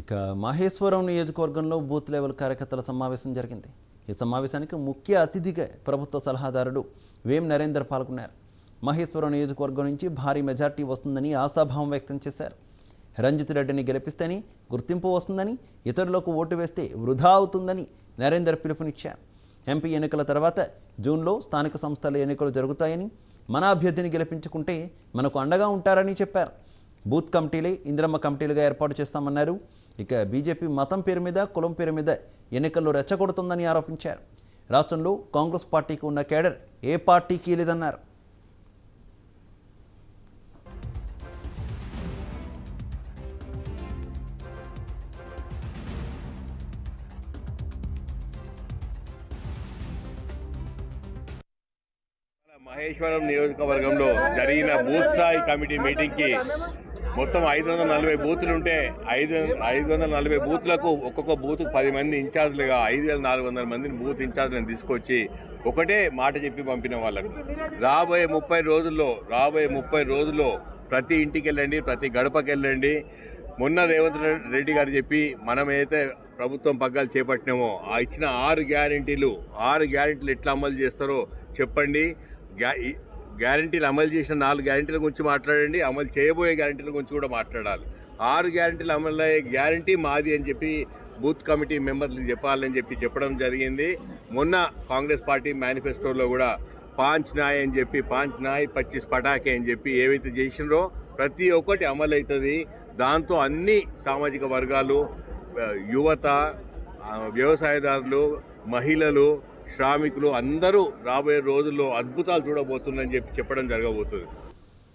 ఇక మహేశ్వరం నియోజకవర్గంలో booth level కార్యకర్తల సమావేశం జరిగింది. ఈ సమావేశానికి ముఖ్య అతిథిగా ప్రభుత్వ సలహాదారుడు వేం నరేందర్ పాల్గొన్నారు. మహేశ్వరం నియోజకవర్గం నుంచి భారీ మెజార్టీ వస్తుందని ఆశాభావం వ్యక్తం చేశారు. రంజిత్ రెడ్డిని గెలిపిస్తేనే గుర్తింపు వస్తుందని ఇతరులకు ఓటు వేస్తే వృధా అవుతుందని నరేందర్ పిలుపునిచ్చారు. ఎంపీ ఎన్నికల తర్వాత జూన్లో స్థానిక సంస్థల ఎన్నికలు జరుగుతాయని మన అభ్యర్థిని గెలిపించుకుంటే మనకు అండగా ఉంటారని చెప్పారు. బూత్ కమిటీలే ఇందిరమ్మ కమిటీలుగా ఏర్పాటు చేస్తామన్నారు. ఇక బీజేపీ మతం పేరు మీద కులం పేరు మీద ఎన్నికల్లో రెచ్చగొడుతుందని ఆరోపించారు. రాష్ట్రంలో కాంగ్రెస్ పార్టీకి ఉన్న కేడర్ ఏ పార్టీకి లేదన్నారు. మహేశ్వరం నియోజకవర్గంలో జరిగిన బూత్ స్థాయి కమిటీ మీటింగ్కి మొత్తం ఐదు వందల నలభై బూతులు ఉంటే ఐదు ఐదు వందల నలభై బూత్లకు ఒక్కొక్క బూత్ పది మంది ఇన్ఛార్జ్లుగా ఐదు వేల నాలుగు వందల మందిని బూత్ ఇన్ఛార్జ్లను తీసుకొచ్చి ఒకటే మాట చెప్పి పంపిన వాళ్ళకు. రాబోయే ముప్పై రోజుల్లో రాబోయే ముప్పై రోజుల్లో ప్రతి ఇంటికి వెళ్ళండి ప్రతి గడపకి వెళ్ళండి మొన్న రేవంత్ రెడ్డి గారు చెప్పి మనం ఏదైతే ప్రభుత్వం పగ్గాలు చేపట్టినామో ఆ ఇచ్చిన ఆరు గ్యారంటీలు ఆరు గ్యారంటీలు ఎట్లా అమలు చేస్తారో చెప్పండి. గ్యా గ్యారంటీలు అమలు చేసిన నాలుగు గ్యారంటీల గురించి మాట్లాడండి. అమలు చేయబోయే గ్యారంటీల గురించి కూడా మాట్లాడాలి. ఆరు గ్యారంటీలు అమలు అయ్యే గ్యారంటీ మాది అని చెప్పి బూత్ కమిటీ మెంబర్లు చెప్పాలని చెప్పి చెప్పడం జరిగింది. మొన్న కాంగ్రెస్ పార్టీ మేనిఫెస్టోలో కూడా పాంచ్ నాయ్ అని చెప్పి పాంచ్ నాయ్ పచ్చిస్ పటాకే అని చెప్పి ఏవైతే చేసినారో ప్రతి ఒక్కటి అమలు అవుతుంది దాంతో అన్ని సామాజిక వర్గాలు యువత వ్యవసాయదారులు మహిళలు శ్రామికులు అందరూ రాబోయే రోజుల్లో అద్భుతాలు చూడబోతుందని చెప్పి చెప్పడం జరగబోతుంది.